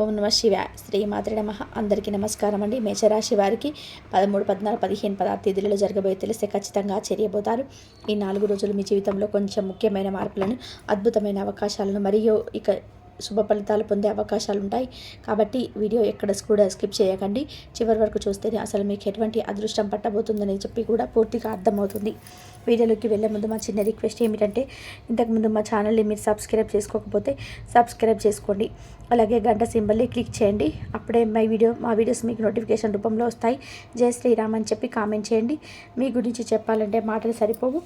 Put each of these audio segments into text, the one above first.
ఓం నమ శివ శ్రీ మాతృ నమ. అందరికీ నమస్కారం అండి మేషరాశి వారికి పదమూడు పద్నాలుగు పదిహేను పదహారు తేదీలలో జరగబోయే తెలిస్తే ఖచ్చితంగా ఆశ్చర్యపోతారు. ఈ నాలుగు రోజులు మీ జీవితంలో కొంచెం ముఖ్యమైన మార్పులను అద్భుతమైన అవకాశాలను మరియు ఇక శుభ ఫలితాలు పొందే అవకాశాలు ఉంటాయి కాబట్టి వీడియో ఎక్కడ కూడా స్కిప్ చేయకండి. చివరి వరకు చూస్తేనే అసలు మీకు ఎటువంటి అదృష్టం పట్టబోతుందని చెప్పి కూడా పూర్తిగా అర్థమవుతుంది. వీడియోలోకి వెళ్ళే ముందు మా చిన్న రిక్వెస్ట్ ఏమిటంటే ఇంతకుముందు మా ఛానల్ని మీరు సబ్స్క్రైబ్ చేసుకోకపోతే సబ్స్క్రైబ్ చేసుకోండి. అలాగే గంట సింబల్ని క్లిక్ చేయండి. అప్పుడే మై వీడియో మా వీడియోస్ మీకు నోటిఫికేషన్ రూపంలో వస్తాయి. జై శ్రీరామ్ అని చెప్పి కామెంట్ చేయండి. మీ గురించి చెప్పాలంటే మాటలు సరిపోవు.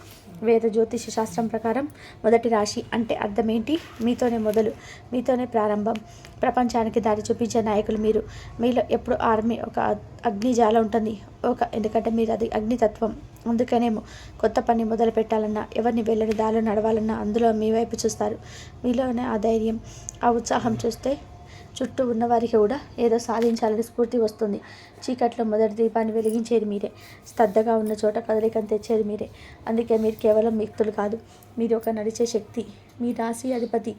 వేద జ్యోతిష శాస్త్రం ప్రకారం మొదటి రాశి అంటే అర్థం ఏంటి? మీతోనే మొదలు. మీ మీతోనే ప్రారంభం. ప్రపంచానికి దారి చూపించే నాయకులు మీరు. మీలో ఎప్పుడు ఆర్మీ ఒక అగ్నిజాల ఉంటుంది. ఒక ఎందుకంటే మీరు అది అగ్నితత్వం. అందుకనేమో కొత్త పని మొదలు పెట్టాలన్నా ఎవరిని వెళ్ళని దారిలో నడవాలన్నా అందులో మీ వైపు చూస్తారు. మీలోనే ఆ ధైర్యం ఆ ఉత్సాహం చూస్తే చుట్టూ ఉన్నవారికి కూడా ఏదో సాధించాలని స్ఫూర్తి వస్తుంది. చీకట్లో మొదటి దీపాన్ని వెలిగించేది మీరే. స్తబ్దగా ఉన్న చోట కదలికను తెచ్చేది మీరే. అందుకే మీరు కేవలం వ్యక్తులు కాదు మీరు ఒక నడిచే శక్తి. మీ రాశి అధిపతి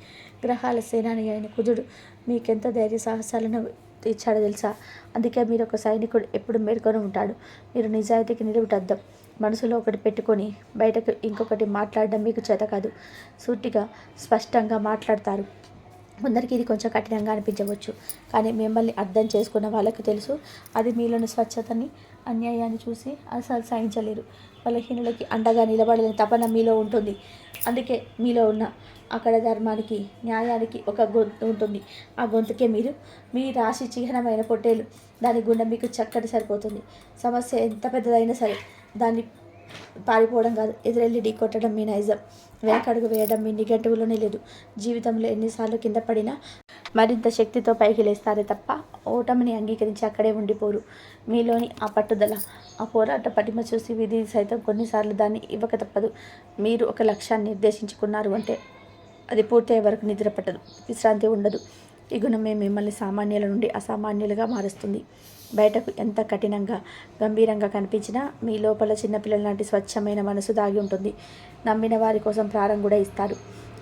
గ్రహాల సేనాని అయిన కుజుడు మీకెంత ధైర్య సాహసాలను ఇచ్చాడో తెలుసా? అందుకే మీరు ఒక సైనికుడు ఎప్పుడు మేల్కొని ఉంటాడు. మీరు నిజాయితీకి నిలువుటద్దం మనసులో ఒకటి పెట్టుకొని బయటకు ఇంకొకటి మాట్లాడడం మీకు చేత కాదు. సూటిగా స్పష్టంగా మాట్లాడతారు. కొందరికి ఇది కొంచెం కఠినంగా అనిపించవచ్చు. కానీ మిమ్మల్ని అర్థం చేసుకున్న వాళ్ళకి తెలుసు. అది మీలోని స్వచ్ఛతని అన్యాయాన్ని చూసి అసలు సహించలేరు బలహీనులకి అండగా నిలబడలేని తపన మీలో ఉంటుంది. అందుకే మీలో ఉన్న అక్కడ ధర్మానికి న్యాయానికి ఒక గొంతు ఉంటుంది. ఆ గొంతుకే మీరు మీ రాశి చిహ్నమైన పొట్టేలు. దాని గుండె మీకు చక్కటి సరిపోతుంది. సమస్య ఎంత పెద్దదైనా సరే దాన్ని పారిపోవడం కాదు. ఎదురెళ్ళి ఢీ కొట్టడం మీ నైజం. వెనకడుగు వేయడం మీ నిఘంటువులోనే లేదు. జీవితంలో ఎన్నిసార్లు కింద పడినా మరింత శక్తితో పైకి లేస్తారే తప్ప ఓటమిని అంగీకరించి అక్కడే ఉండిపోరు. మీలోని ఆ పట్టుదల ఆ పోరాట పటిమ చూసి విధి సైతం కొన్నిసార్లు దాన్ని ఇవ్వక తప్పదు. మీరు ఒక లక్ష్యాన్ని నిర్దేశించుకున్నారు అంటే అది పూర్తయ్యే వరకు నిద్ర పట్టదు విశ్రాంతి ఉండదు. ఈ గుణమే మిమ్మల్ని సామాన్యుల నుండి అసామాన్యులుగా మారుస్తుంది. బయటకు ఎంత కఠినంగా గంభీరంగా కనిపించినా మీ లోపల చిన్నపిల్లల లాంటి స్వచ్ఛమైన మనసు దాగి ఉంటుంది. నమ్మిన వారి కోసం ప్రారం కూడా ఇస్తారు.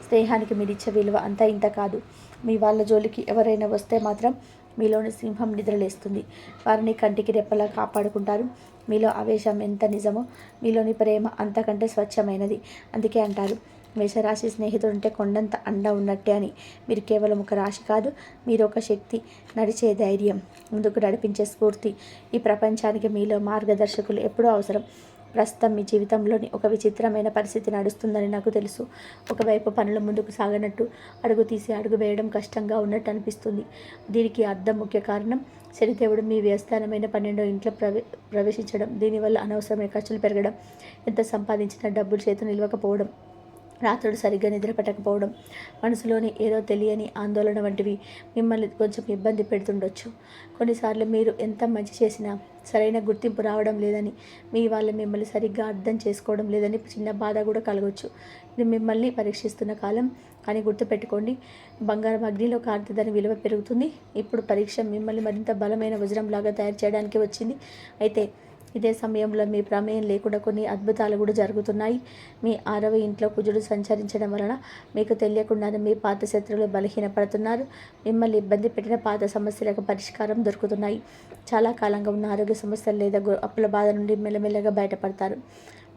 స్నేహానికి మీరిచ్చే విలువ అంత ఇంత కాదు. మీ వాళ్ళ జోలికి ఎవరైనా వస్తే మాత్రం మీలోని సింహం నిద్రలేస్తుంది. వారిని కంటికి రెప్పలా కాపాడుకుంటారు. మీలో ఆవేశం ఎంత నిజమో మీలోని ప్రేమ అంతకంటే స్వచ్ఛమైనది. అందుకే అంటారు మేషరాశి స్నేహితుడు ఉంటే కొండంత అండ ఉన్నట్టే అని. మీరు కేవలం ఒక రాశి కాదు మీరు ఒక శక్తి నడిచే ధైర్యం ముందుకు నడిపించే స్ఫూర్తి. ఈ ప్రపంచానికి మీలో మార్గదర్శకులు ఎప్పుడూ అవసరం. ప్రస్తుతం మీ జీవితంలోని ఒక విచిత్రమైన పరిస్థితి నడుస్తుందని నాకు తెలుసు. ఒకవైపు పనులు ముందుకు సాగనట్టు అడుగు తీసి అడుగు వేయడం కష్టంగా ఉన్నట్టు అనిపిస్తుంది. దీనికి అర్థం ముఖ్య కారణం శనిదేవుడు మీ వ్యవస్థానమైన పన్నెండో ఇంట్లో ప్రవే ప్రవేశించడం. దీనివల్ల అనవసరమైన ఖర్చులు పెరగడం ఎంత సంపాదించిన డబ్బులు చేతులు నిలవకపోవడం. రాత్రుడు సరిగ్గా నిద్రపట్టకపోవడం మనసులోని ఏదో తెలియని ఆందోళన వంటివి మిమ్మల్ని కొంచెం ఇబ్బంది పెడుతుండొచ్చు. కొన్నిసార్లు మీరు ఎంత మంచి చేసినా సరైన గుర్తింపు రావడం లేదని మీ వాళ్ళు మిమ్మల్ని సరిగ్గా అర్థం చేసుకోవడం లేదని చిన్న బాధ కూడా కలగవచ్చు ఇది మిమ్మల్ని పరీక్షిస్తున్న కాలం కానీ గుర్తుపెట్టుకోండి. బంగారం అగ్నిలో కారుతుందని విలువ పెరుగుతుంది. ఇప్పుడు పరీక్ష మిమ్మల్ని మరింత బలమైన వజ్రంలాగా తయారు చేయడానికి వచ్చింది. అయితే ఇదే సమయంలో మీ ప్రమేయం లేకుండా కొన్ని అద్భుతాలు కూడా జరుగుతున్నాయి. మీ ఆరవ ఇంట్లో కుజుడు సంచరించడం వలన మీకు తెలియకుండానే మీ పాత శత్రువులు బలహీనపడుతున్నారు. మిమ్మల్ని ఇబ్బంది పెట్టిన పాత సమస్యలకు పరిష్కారం దొరుకుతున్నాయి. చాలా కాలంగా ఉన్న ఆరోగ్య సమస్యలు లేదా అప్పుల బాధ నుండి మెల్లమెల్లగా బయటపడతారు.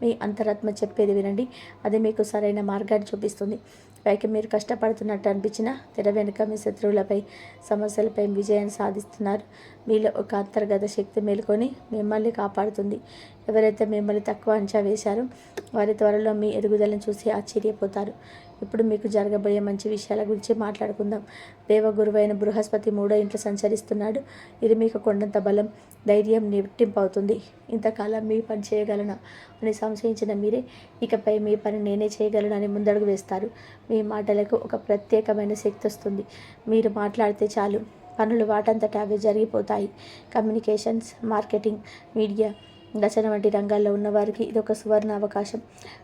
మీ అంతరాత్మ చెప్పేది వినండి. అది మీకు సరైన మార్గాన్ని చూపిస్తుంది. పైకి మీరు కష్టపడుతున్నట్టు అనిపించిన తెర వెనుక మీ శత్రువులపై సమస్యలపై విజయాన్ని సాధిస్తున్నారు. మీలో ఒక అంతర్గత శక్తి మేలుకొని మిమ్మల్ని కాపాడుతుంది. ఎవరైతే మిమ్మల్ని తక్కువ అంచా వేశారో వారి త్వరలో మీ ఎదుగుదలను చూసి ఆశ్చర్యపోతారు. ఇప్పుడు మీకు జరగబోయే మంచి విషయాల గురించి మాట్లాడుకుందాం. దేవగురువైన బృహస్పతి మూడో ఇంట్లో సంచరిస్తున్నాడు. ఇది మీకు కొండంత బలం ధైర్యం నిట్టింపవుతుంది. ఇంతకాలం మీ పని చేయగలనా? అని సంశయించిన మీరే ఇకపై మీ పని నేనే చేయగలనని ముందడుగు వేస్తారు. మీ మాటలకు ఒక ప్రత్యేకమైన శక్తి వస్తుంది. మీరు మాట్లాడితే చాలు. పనులు వాటంతట అవి జరిగిపోతాయి. కమ్యూనికేషన్స్ మార్కెటింగ్ మీడియా దర్శన వంటి రంగాల్లో ఉన్నవారికి ఇది ఒక సువర్ణ అవకాశం.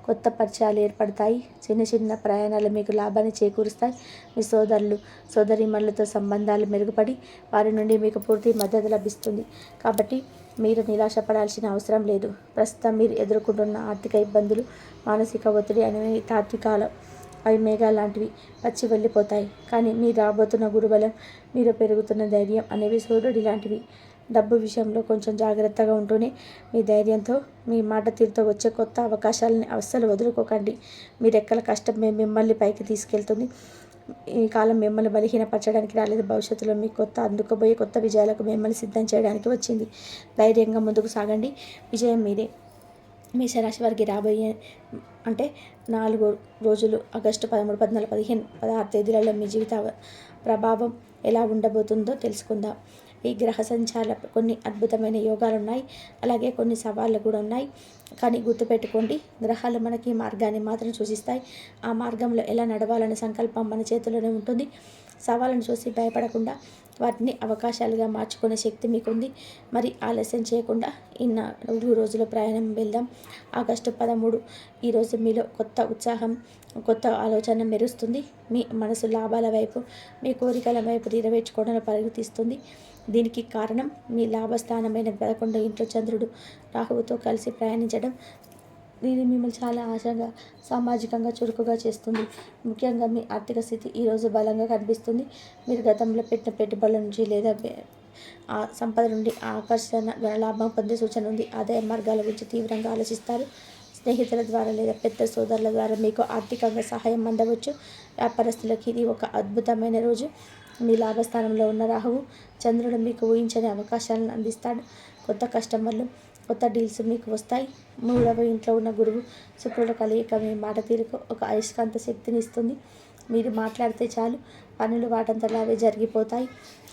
కొత్త పరిచయాలు ఏర్పడతాయి. చిన్న చిన్న ప్రయాణాలు మీకు లాభాన్ని చేకూరుస్తాయి. మీ సోదరులు సోదరిమణులతో సంబంధాలు మెరుగుపడి వారి నుండి మీకు పూర్తి మద్దతు లభిస్తుంది. కాబట్టి మీరు నిరాశపడాల్సిన అవసరం లేదు. ప్రస్తుతం మీరు ఎదుర్కొంటున్న ఆర్థిక ఇబ్బందులు మానసిక ఒత్తిడి అనేవి తాత్వికాల అవి మేఘాలాంటివి పచ్చి వెళ్ళిపోతాయి. కానీ మీరు రాబోతున్న గురుబలం మీరు పెరుగుతున్న ధైర్యం అనేవి సూర్యుడి లాంటివి. డబ్బు విషయంలో కొంచెం జాగ్రత్తగా ఉంటూనే మీ ధైర్యంతో మీ మాట తీరుతో వచ్చే కొత్త అవకాశాలని అస్సలు వదులుకోకండి. మీ రెక్కల కష్టం మేము మిమ్మల్ని పైకి తీసుకెళ్తుంది. ఈ కాలం మిమ్మల్ని బలహీనపరచడానికి రాలేదు. భవిష్యత్తులో మీ కొత్త అందుకోబోయే కొత్త విజయాలకు మిమ్మల్ని సిద్ధం చేయడానికి వచ్చింది. ధైర్యంగా ముందుకు సాగండి. విజయం మీదే. మేషరాశి వారికి రాబోయే అంటే నాలుగు రోజులు ఆగస్టు పదమూడు పద్నాలుగు పదిహేను పదహారు తేదీలలో మీ జీవిత ప్రభావం ఎలా ఉండబోతుందో తెలుసుకుందాం. ఈ గ్రహ సంచార కొన్ని అద్భుతమైన యోగాలు ఉన్నాయి. అలాగే కొన్ని సవాళ్ళు కూడా ఉన్నాయి. కానీ గుర్తుపెట్టుకోండి గ్రహాలు మనకి మార్గాన్ని మాత్రం సూచిస్తాయి. ఆ మార్గంలో ఎలా నడవాలనే సంకల్పం మన చేతిలోనే ఉంటుంది. సవాళ్ళను చూసి భయపడకుండా వాటిని అవకాశాలుగా మార్చుకునే శక్తి మీకుంది. మరి ఆలస్యం చేయకుండా ఇన్న నాలుగు రోజుల ప్రయాణం వెళ్దాం. ఆగస్టు పదమూడు ఈరోజు మీలో కొత్త ఉత్సాహం కొత్త ఆలోచన మెరుస్తుంది. మీ మనసు లాభాల వైపు మీ కోరికల వైపు నెరవేర్చుకోవడంలో పరిగెత్తిస్తుంది. దీనికి కారణం మీ లాభస్థానమైన పదకొండు ఇంట్లో చంద్రుడు రాహువుతో కలిసి ప్రయాణించడం. ఇది మిమ్మల్ని చాలా ఆశగా సామాజికంగా చురుకుగా చేస్తుంది. ముఖ్యంగా మీ ఆర్థిక స్థితి ఈరోజు బలంగా కనిపిస్తుంది. మీరు గతంలో పెట్టిన పెట్టుబడుల నుంచి లేదా ఆ సంపద నుండి ఆకర్షణ లాభం పొందే సూచన ఉంది. ఆదాయ మార్గాల గురించి తీవ్రంగా ఆలోచిస్తారు. స్నేహితుల ద్వారా లేదా పెద్ద సోదరుల ద్వారా మీకు ఆర్థికంగా సహాయం అందవచ్చు. వ్యాపారస్తులకి ఇది ఒక అద్భుతమైన రోజు. మీ లాభస్థానంలో ఉన్న రాహువు చంద్రుడు మీకు ఊహించని అవకాశాలను అందిస్తాడు. కొత్త కస్టమర్లు కొత్త డీల్స్ మీకు వస్తాయి. మూడవ ఇంట్లో ఉన్న గురువు శుక్రుల కలయిక మీ మాట తీరుకు ఒక అయస్కాంత శక్తిని ఇస్తుంది. మీరు మాట్లాడితే చాలు. పనులు వాటంతలా అవే జరిగిపోతాయి.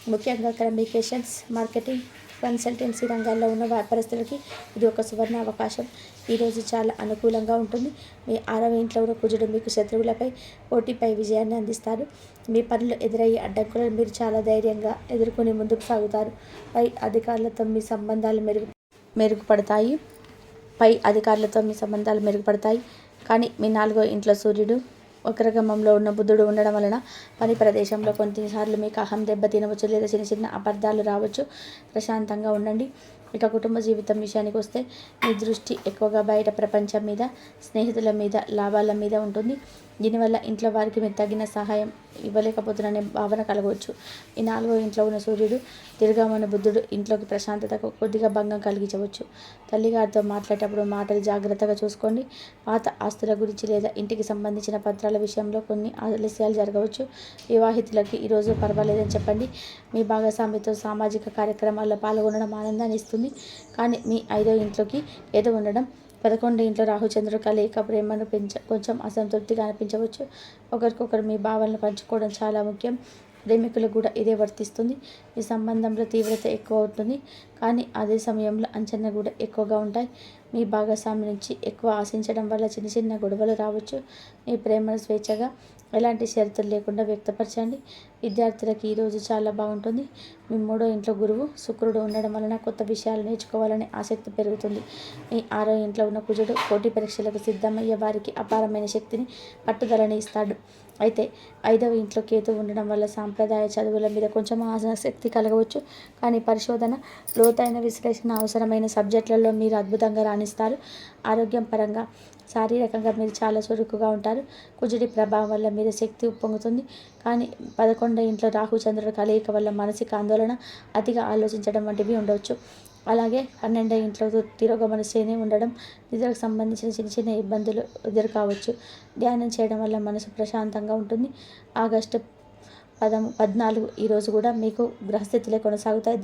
ముఖ్యంగా కమ్యూనికేషన్స్ మార్కెటింగ్ కన్సల్టెన్సీ రంగాల్లో ఉన్న వ్యాపారస్తులకి ఇది ఒక సువర్ణ అవకాశం. ఈరోజు చాలా అనుకూలంగా ఉంటుంది. మీ ఆరవ ఇంట్లో ఉన్న కుజుడు మీకు శత్రువులపై పోటీపై విజయాన్ని అందిస్తారు మీ పనులు ఎదురయ్యే అడ్డంకులను మీరు చాలా ధైర్యంగా ఎదుర్కొని ముందుకు సాగుతారు. పై అధికారులతో మీ సంబంధాలు మెరుగు మెరుగుపడతాయి. పై అధికారులతో మీ సంబంధాలు మెరుగుపడతాయి. కానీ మీ నాలుగో ఇంట్లో సూర్యుడు వక్రగమంలో ఉన్న బుద్ధుడు ఉండడం వలన పని ప్రదేశంలో కొన్నిసార్లు మీకు అహం దెబ్బ తినవచ్చు లేదా చిన్న చిన్న అబద్ధాలు రావచ్చు. ప్రశాంతంగా ఉండండి. ఇక కుటుంబ జీవితం విషయానికి వస్తే మీ దృష్టి ఎక్కువగా బయట ప్రపంచం మీద స్నేహితుల మీద లాభాల మీద ఉంటుంది. దీనివల్ల ఇంట్లో వారికి మీరు తగిన సహాయం ఇవ్వలేకపోతున్నానే భావన కలగవచ్చు. ఈ నాలుగో ఇంట్లో ఉన్న సూర్యుడు తిరగమని బుద్ధుడు ఇంట్లోకి ప్రశాంతతకు కొద్దిగా భంగం కలిగించవచ్చు. తల్లిగారితో మాట్లాడేటప్పుడు మాటలు జాగ్రత్తగా చూసుకోండి. పాత ఆస్తుల గురించి లేదా ఇంటికి సంబంధించిన పత్రాల విషయంలో కొన్ని ఆలస్యాలు జరగవచ్చు. వివాహితులకి ఈరోజు పర్వాలేదని చెప్పండి. మీ భాగస్వామితో సామాజిక కార్యక్రమాల్లో పాల్గొనడం ఆనందాన్ని ఇస్తుంది. కానీ మీ ఐదో ఇంట్లోకి ఏదో ఉండడం పదకొండు ఇంట్లో రాహుచంద్రుడు కలయిక ప్రేమను పెంచ కొంచెం అసంతృప్తిగా అనిపించవచ్చు. ఒకరికొకరు మీ భావనలు పంచుకోవడం చాలా ముఖ్యం. ప్రేమికులకు కూడా ఇదే వర్తిస్తుంది. ఈ సంబంధంలో తీవ్రత ఎక్కువ అవుతుంది. కానీ అదే సమయంలో అంచనా కూడా ఎక్కువగా ఉంటాయి. మీ భాగస్వామి నుంచి ఎక్కువ ఆశించడం వల్ల చిన్న చిన్న గొడవలు రావచ్చు. మీ ప్రేమను స్వేచ్ఛగా ఎలాంటి షరతులు లేకుండా వ్యక్తపరచండి. విద్యార్థులకి ఈరోజు చాలా బాగుంటుంది. మీ మూడో ఇంట్లో గురువు శుక్రుడు ఉండడం వలన కొత్త విషయాలు నేర్చుకోవాలనే ఆసక్తి పెరుగుతుంది. మీ ఆరో ఇంట్లో ఉన్న కుజుడు పోటీ పరీక్షలకు సిద్ధమయ్యే వారికి అపారమైన శక్తిని పట్టుదలని ఇస్తాడు. అయితే ఐదవ ఇంట్లో కేతు ఉండడం వల్ల సాంప్రదాయ చదువుల మీద కొంచెం ఆసక్తి కలగవచ్చు. కానీ పరిశోధన లోతైన విశ్లేషణ అవసరమైన సబ్జెక్టులలో మీరు అద్భుతంగా రాణిస్తారు. ఆరోగ్యం పరంగా శారీరకంగా మీరు చాలా చురుకుగా ఉంటారు. కుజుడి ప్రభావం వల్ల మీరు శక్తి ఉప్పొంగుతుంది. కానీ పదకొండో ఇంట్లో రాహుచంద్రుడు కలయిక వల్ల మానసిక ఆందోళన అతిగా ఆలోచించడం వంటివి ఉండవచ్చు. అలాగే పన్నెండో ఇంట్లో తిరోగమన ఉండడం నిద్రకు సంబంధించిన చిన్న చిన్న ఇబ్బందులు ఎదురు కావచ్చు ధ్యానం చేయడం వల్ల మనసు ప్రశాంతంగా ఉంటుంది. ఆగస్టు పదము పద్నాలుగు ఈరోజు కూడా మీకు గ్రహస్థితిలో కొనసాగుతాయి.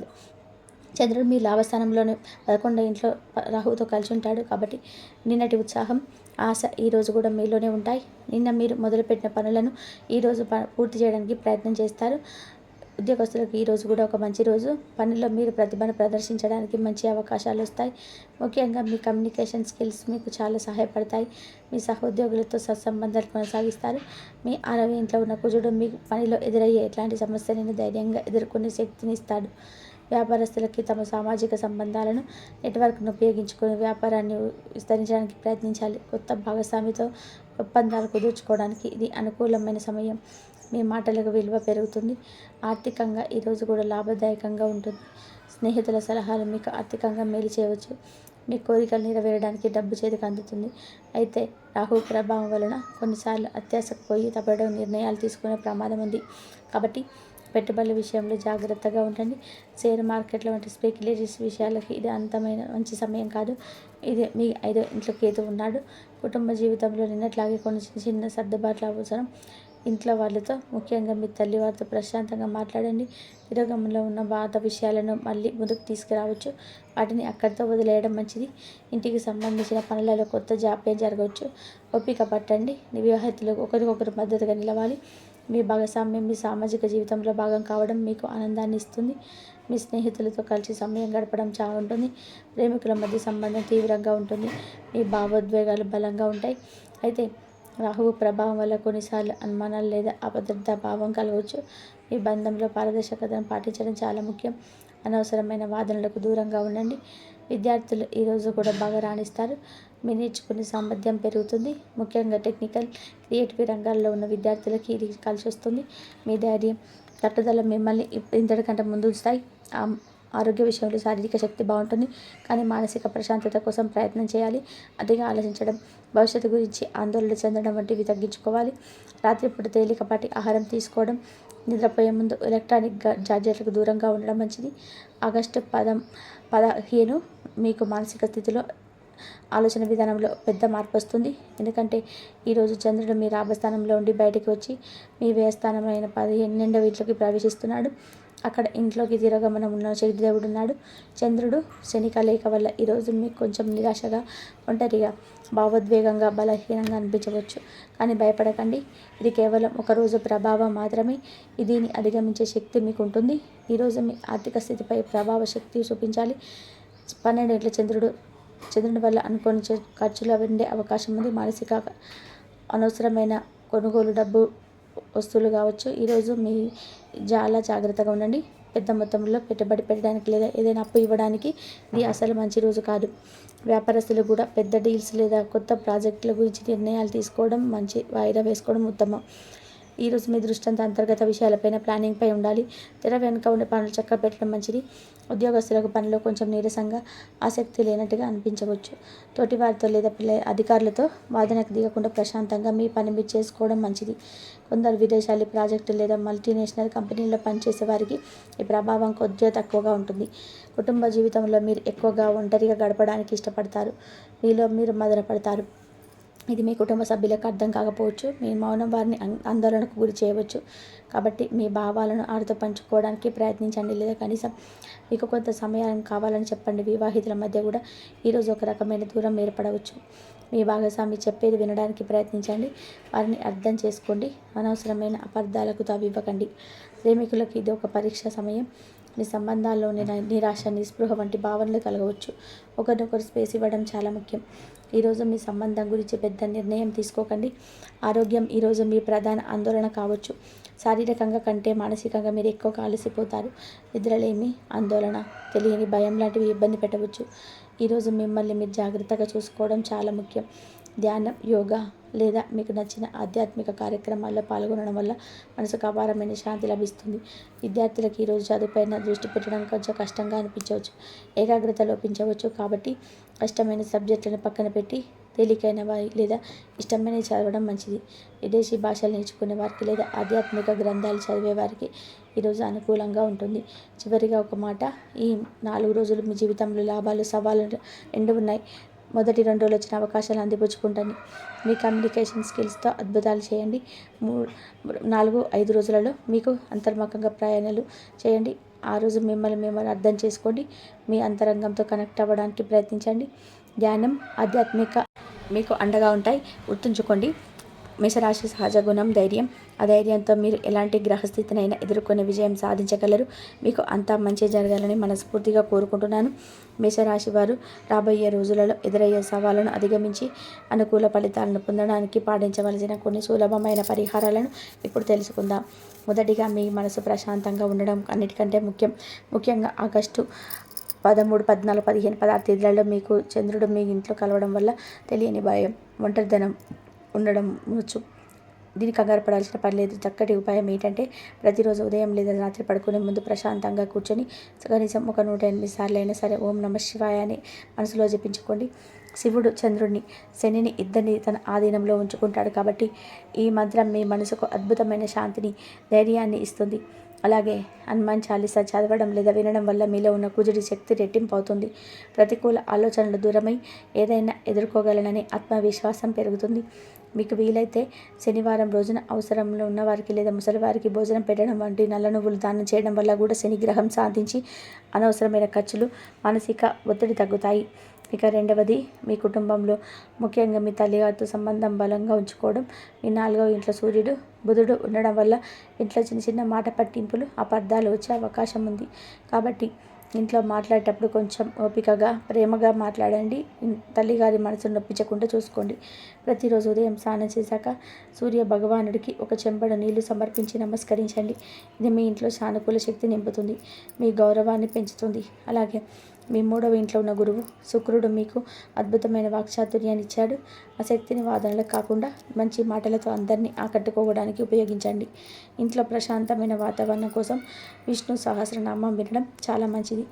చంద్రుడు మీ లాభస్థానంలోనే పదకొండో ఇంట్లో రాహుతో కలిసి ఉంటాడు కాబట్టి నిన్నటి ఉత్సాహం ఆశ ఈరోజు కూడా మీలోనే ఉంటాయి. నిన్న మీరు మొదలుపెట్టిన పనులను ఈరోజు పూర్తి చేయడానికి ప్రయత్నం చేస్తారు. ఉద్యోగస్తులకు ఈరోజు కూడా ఒక మంచి రోజు. పనిలో మీరు ప్రతిభను ప్రదర్శించడానికి మంచి అవకాశాలు వస్తాయి. ముఖ్యంగా మీ కమ్యూనికేషన్ స్కిల్స్ మీకు చాలా సహాయపడతాయి. మీ సహోద్యోగులతో సత్సంబంధాలు కొనసాగిస్తారు. మీ ఆరవ ఇంట్లో ఉన్న కుజుడు మీ పనిలో ఎదురయ్యే ఎట్లాంటి సమస్యలను ధైర్యంగా ఎదుర్కొనే శక్తిని ఇస్తాడు. వ్యాపారస్తులకి తమ సామాజిక సంబంధాలను నెట్వర్క్ను ఉపయోగించుకొని వ్యాపారాన్ని విస్తరించడానికి ప్రయత్నించాలి. కొత్త భాగస్వామితో ఒప్పందాలు కుదుర్చుకోవడానికి ఇది అనుకూలమైన సమయం. మీ మాటలకు విలువ పెరుగుతుంది. ఆర్థికంగా ఈరోజు కూడా లాభదాయకంగా ఉంటుంది. స్నేహితుల సలహాలు మీకు ఆర్థికంగా మేలు చేయవచ్చు. మీ కోరికలు నెరవేరడానికి డబ్బు చేతికి అందుతుంది. అయితే రాహు ప్రభావం వలన కొన్నిసార్లు అత్యాశకు పోయి తప్పడం నిర్ణయాలు తీసుకునే ప్రమాదం ఉంది. కాబట్టి పెట్టుబడుల విషయంలో జాగ్రత్తగా ఉండండి. షేర్ మార్కెట్ల వంటి స్పెక్యులేటివ్స్ విషయాలకి ఇది అంతమైన మంచి సమయం కాదు. ఇది మీ ఐదో ఇంట్లో కేతు ఉన్నాడు. కుటుంబ జీవితంలో నిన్నట్లాగే కొన్ని చిన్న చిన్న సర్దుబాట్లు అవసరం. ఇంట్లో వాళ్ళతో ముఖ్యంగా మీ తల్లి వారితో ప్రశాంతంగా మాట్లాడండి. తిరోగమనంలో ఉన్న బాధ విషయాలను మళ్ళీ ముందుకు తీసుకురావచ్చు. వాటిని అక్కడితో వదిలేయడం మంచిది. ఇంటికి సంబంధించిన పనులలో కొత్త జాప్యం జరగవచ్చు. ఓపిక పట్టండి. వివాహితులు ఒకరికొకరు మద్దతుగా నిలవాలి. మీ భాగస్వామ్యం మీ సామాజిక జీవితంలో భాగం కావడం మీకు ఆనందాన్ని ఇస్తుంది. మీ స్నేహితులతో కలిసి సమయం గడపడం చాలా ఉంటుంది. ప్రేమికుల మధ్య సంబంధం తీవ్రంగా ఉంటుంది. మీ భావోద్వేగాలు బలంగా ఉంటాయి. అయితే రాహువు ప్రభావం వల్ల కొన్నిసార్లు అనుమానాలు లేదా అభద్రతా భావం కలగవచ్చు. మీ బంధంలో పారదర్శకతను పాటించడం చాలా ముఖ్యం. అనవసరమైన వాదనలకు దూరంగా ఉండండి. విద్యార్థులు ఈరోజు కూడా బాగా రాణిస్తారు. మీ నేర్చుకునే సామర్థ్యం పెరుగుతుంది. ముఖ్యంగా టెక్నికల్ క్రియేటివ్ రంగాల్లో ఉన్న విద్యార్థులకి ఇది కలిసి వస్తుంది మీ ధైర్యం తట్టుదల మిమ్మల్ని ఇంతటికంటే ముందు ఉంచుతాయి ఆరోగ్య విషయంలో శారీరక శక్తి బాగుంటుంది కానీ మానసిక ప్రశాంతత కోసం ప్రయత్నం చేయాలి. అతిగా ఆలోచించడం భవిష్యత్తు గురించి ఆందోళన చెందడం వంటివి తగ్గించుకోవాలి. రాత్రిపూట తేలికపాటి ఆహారం తీసుకోవడం నిద్రపోయే ముందు ఎలక్ట్రానిక్ ఛార్జర్లకు దూరంగా ఉండడం మంచిది. ఆగస్టు పదం పదహేను మీకు మానసిక స్థితిలో ఆలోచన విధానంలో పెద్ద మార్పు వస్తుంది. ఎందుకంటే ఈరోజు చంద్రుడు మీ రాభస్థానంలో ఉండి బయటకు వచ్చి మీ వ్యయస్థానమైన పదిహేను ఇంట్లోకి ప్రవేశిస్తున్నాడు. అక్కడ ఇంట్లోకి తిరగమనం ఉన్న దేవుడు ఉన్నాడు. చంద్రుడు శని కలయిక వల్ల ఈరోజు మీకు కొంచెం నిరాశగా ఒంటరిగా భావోద్వేగంగా బలహీనంగా అనిపించవచ్చు. కానీ భయపడకండి. ఇది కేవలం ఒకరోజు ప్రభావం మాత్రమే. దీన్ని అధిగమించే శక్తి మీకు ఉంటుంది ఈరోజు మీ ఆర్థిక స్థితిపై ప్రభావ శక్తి చూపించాలి. పన్నెండేళ్ళ చంద్రుడు చంద్రుని వల్ల అనుకోని ఖర్చులు ఉండే అవకాశం ఉంది. మానసిక అనవసరమైన కొనుగోలు డబ్బు వస్తువులు కావచ్చు. ఈరోజు మీ చాలా జాగ్రత్తగా ఉండండి. పెద్ద మొత్తంలో పెట్టుబడి పెట్టడానికి లేదా ఏదైనా అప్పు ఇవ్వడానికి ఇది అసలు మంచి రోజు కాదు. వ్యాపారస్తులు కూడా పెద్ద డీల్స్ లేదా కొత్త ప్రాజెక్టుల గురించి నిర్ణయాలు తీసుకోవడం మంచి వాయిదా వేసుకోవడం ఉత్తమం. ఈరోజు మీ దృష్టి అంతర్గత విషయాలపైన ప్లానింగ్పై ఉండాలి. తెర వెనుక ఉండే పనులు చక్కగా పెట్టడం మంచిది. ఉద్యోగస్తులకు పనిలో కొంచెం నీరసంగా ఆసక్తి లేనట్టుగా అనిపించవచ్చు. తోటి వారితో లేదా పిల్ల అధికారులతో వాదనకు దిగకుండా ప్రశాంతంగా మీ పని మీరు చేసుకోవడం మంచిది. కొందరు విదేశాలు ప్రాజెక్టు లేదా మల్టీనేషనల్ కంపెనీల్లో పనిచేసే వారికి ఈ ప్రభావం కొద్దిగా తక్కువగా ఉంటుంది. కుటుంబ జీవితంలో మీరు ఎక్కువగా ఒంటరిగా గడపడానికి ఇష్టపడతారు. మీలో మీరు మదనపడతారు. ఇది మీ కుటుంబ సభ్యులకు అర్థం కాకపోవచ్చు మీ మౌనం వారిని ఆందోళనకు గురి చేయవచ్చు. కాబట్టి మీ భావాలను వారితో పంచుకోవడానికి ప్రయత్నించండి. లేదా కనీసం మీకు కొంత సమయం కావాలని చెప్పండి. వివాహితుల మధ్య కూడా ఈరోజు ఒక రకమైన దూరం ఏర్పడవచ్చు. మీ భాగస్వామి చెప్పేది వినడానికి ప్రయత్నించండి. వారిని అర్థం చేసుకోండి. అనవసరమైన అపార్థాలకు తావివ్వకండి ప్రేమికులకు ఇది ఒక పరీక్ష సమయం. మీ సంబంధాల్లోని నిరాశ నిస్పృహ వంటి భావనలు కలగవచ్చు. ఒకరినొకరు స్పేస్ ఇవ్వడం చాలా ముఖ్యం. ఈరోజు మీ సంబంధం గురించి పెద్ద నిర్ణయం తీసుకోకండి. ఆరోగ్యం ఈరోజు మీ ప్రధాన ఆందోళన కావచ్చు. శారీరకంగా కంటే మానసికంగా మీరు ఎక్కువగా అలసిపోతారు నిద్రలేమి ఆందోళన తెలియని భయం లాంటివి ఇబ్బంది పెట్టవచ్చు. ఈరోజు మిమ్మల్ని మీరు జాగ్రత్తగా చూసుకోవడం చాలా ముఖ్యం. ధ్యానం యోగా లేదా మీకు నచ్చిన ఆధ్యాత్మిక కార్యక్రమాల్లో పాల్గొనడం వల్ల మనసుకు అపారమైన శాంతి లభిస్తుంది. విద్యార్థులకు ఈరోజు చదువుపైన దృష్టి పెట్టడం కొంచెం కష్టంగా అనిపించవచ్చు. ఏకాగ్రత లోపించవచ్చు కాబట్టి కష్టమైన సబ్జెక్టులను పక్కన పెట్టి తేలికైన వారి లేదా ఇష్టమైన చదవడం మంచిది. విదేశీ భాషలు నేర్చుకునే వారికి లేదా ఆధ్యాత్మిక గ్రంథాలు చదివే వారికి ఈరోజు అనుకూలంగా ఉంటుంది. చివరిగా ఒక మాట ఈ నాలుగు రోజులు మీ జీవితంలో లాభాలు సవాళ్ళు రెండు ఉన్నాయి. మొదటి రెండు రోజులు వచ్చిన అవకాశాలు అందిపుచ్చుకుంటాను. మీ కమ్యూనికేషన్ స్కిల్స్తో అద్భుతాలు చేయండి. మూడు నాలుగు ఐదు రోజులలో మీకు అంతర్ముఖంగా ప్రయాణాలు చేయండి. ఆ రోజు మిమ్మల్ని మిమ్మల్ని అర్థం చేసుకోండి. మీ అంతరంగంతో కనెక్ట్ అవ్వడానికి ప్రయత్నించండి. ధ్యానం ఆధ్యాత్మిక మీకు అండగా ఉంటాయి. గుర్తుంచుకోండి మేషరాశి సహజ గుణం ధైర్యం. ఆ ధైర్యంతో మీరు ఎలాంటి గ్రహస్థితినైనా ఎదుర్కొనే విజయం సాధించగలరు. మీకు అంతా మంచి జరగాలని మనస్ఫూర్తిగా కోరుకుంటున్నాను. మేషరాశి వారు రాబోయే రోజులలో ఎదురయ్యే సవాళ్ళను అధిగమించి అనుకూల ఫలితాలను పొందడానికి పాటించవలసిన కొన్ని సులభమైన పరిహారాలను ఇప్పుడు తెలుసుకుందాం. మొదటిగా మీ మనసు ప్రశాంతంగా ఉండడం అన్నిటికంటే ముఖ్యం. ముఖ్యంగా ఆగస్టు పదమూడు పద్నాలుగు పదిహేను పదహారు తేదీలలో మీకు చంద్రుడు మీ ఇంట్లో కలవడం వల్ల తెలియని భయం ఒంటరిదనం ఉండడం వచ్చు. దీనికి కంగారు పడాల్సిన పని లేదు. చక్కటి ఉపాయం ఏంటంటే ప్రతిరోజు ఉదయం లేదా రాత్రి పడుకునే ముందు ప్రశాంతంగా కూర్చొని కనీసం ఒక నూట ఎనిమిది సార్లు అయినా సరే ఓం నమ శివాయ అని మనసులో జపించుకోండి. శివుడు చంద్రుడిని శనిని ఇద్దరిని తన ఆధీనంలో ఉంచుకుంటాడు కాబట్టి ఈ మంత్రం మీ మనసుకు అద్భుతమైన శాంతిని ధైర్యాన్ని ఇస్తుంది. అలాగే హనుమాన్ చాలీసా చదవడం లేదా వినడం వల్ల మీలో ఉన్న కుజుడి శక్తి రెట్టింపు అవుతుంది ప్రతికూల ఆలోచనలు దూరమై ఏదైనా ఎదుర్కోగలనని ఆత్మవిశ్వాసం పెరుగుతుంది. మీకు వీలైతే శనివారం రోజున అవసరంలో ఉన్నవారికి లేదా ముసలివారికి భోజనం పెట్టడం వంటి నల్ల నువ్వులు దానం చేయడం వల్ల కూడా శనిగ్రహం సాధించి అనవసరమైన ఖర్చులు మానసిక ఒత్తిడి తగ్గుతాయి. ఇక రెండవది మీ కుటుంబంలో ముఖ్యంగా మీ తల్లిగారితో సంబంధం బలంగా ఉంచుకోవడం. మీ నాలుగవ ఇంట్లో సూర్యుడు బుధుడు ఉండడం వల్ల ఇంట్లో చిన్న చిన్న మాట పట్టింపులు అపార్థాలు వచ్చే అవకాశం ఉంది. కాబట్టి ఇంట్లో మాట్లాడేటప్పుడు కొంచెం ఓపికగా ప్రేమగా మాట్లాడండి. తల్లిగారి మనసును నొప్పించకుండా చూసుకోండి. ప్రతిరోజు ఉదయం స్నానం చేశాక సూర్య భగవానుడికి ఒక చెంబడు నీళ్ళు సమర్పించి నమస్కరించండి. ఇది మీ ఇంట్లో సానుకూల శక్తి నింపుతుంది మీ గౌరవాన్ని పెంచుతుంది. అలాగే మీ మూడవ ఇంట్లో ఉన్న గురువు శుక్రుడు మీకు అద్భుతమైన వాక్చాతుర్యాన్ని ఇచ్చాడు. ఆ శక్తిని వాదనలకు కాకుండా మంచి మాటలతో అందరినీ ఆకట్టుకోవడానికి ఉపయోగించండి. ఇంట్లో ప్రశాంతమైన వాతావరణం కోసం విష్ణు సహస్రనామం వినడం చాలా మంచిది.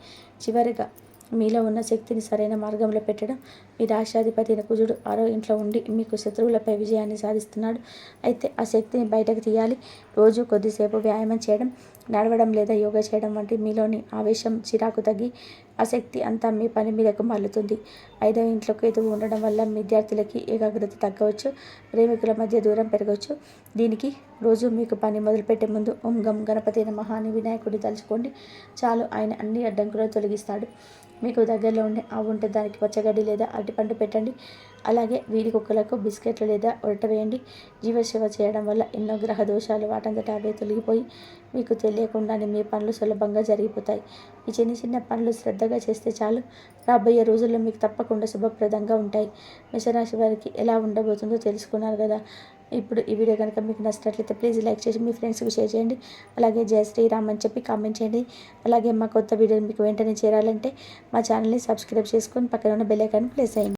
చివరిగా మీలో ఉన్న శక్తిని సరైన మార్గంలో పెట్టడం మీ రాష్ట్రాధిపతి కుజుడు ఆరో ఇంట్లో ఉండి మీకు శత్రువులపై విజయాన్ని సాధిస్తున్నాడు. అయితే ఆ శక్తిని బయటకు తీయాలి. రోజు కొద్దిసేపు వ్యాయామం చేయడం నడవడం లేదా యోగా చేయడం వంటి మీలోని ఆవేశం చిరాకు తగ్గి ఆ శక్తి అంతా మీ పని మీదకు మల్లుతుంది ఐదవ ఇంట్లో కేతువు ఉండడం వల్ల విద్యార్థులకి ఏకాగ్రత తగ్గవచ్చు ప్రేమికుల మధ్య దూరం పెరగవచ్చు. దీనికి రోజు మీకు పని మొదలుపెట్టే ముందు ఓం గం గణపతి మహాని వినాయకుడిని తలుచుకోండి. చాలు ఆయన అన్ని అడ్డంకులను తొలగిస్తాడు. మీకు దగ్గరలో ఉండే ఆవు ఉంటే దానికి పచ్చగడ్డి లేదా అరటిపండు పెట్టండి. అలాగే వీడి కుక్కలకు బిస్కెట్లు లేదా ఒరట వేయండి. జీవసేవ చేయడం వల్ల ఎన్నో గ్రహ దోషాలు వాటంతటా అవే తొలగిపోయి మీకు తెలియకుండానే మీ పనులు సులభంగా జరిగిపోతాయి. ఈ చిన్న చిన్న పనులు శ్రద్ధగా చేస్తే చాలు. రాబోయే రోజుల్లో మీకు తప్పకుండా శుభప్రదంగా ఉంటాయి. మిషరాశి వారికి ఎలా ఉండబోతుందో తెలుసుకున్నారు కదా. ఇప్పుడు ఈ వీడియో కనుక మీకు నచ్చినట్లయితే ప్లీజ్ లైక్ చేసి మీ ఫ్రెండ్స్కి షేర్ చేయండి. అలాగే జయ శ్రీరామ్ అని చెప్పి కామెంట్ చేయండి. అలాగే మా కొత్త వీడియోలు మీకు వెంటనే చేరాలంటే మా ఛానల్ని సబ్స్క్రైబ్ చేసుకొని పక్కన ఉన్న బెల్ ఐకాన్ ప్లేస్ చేయండి.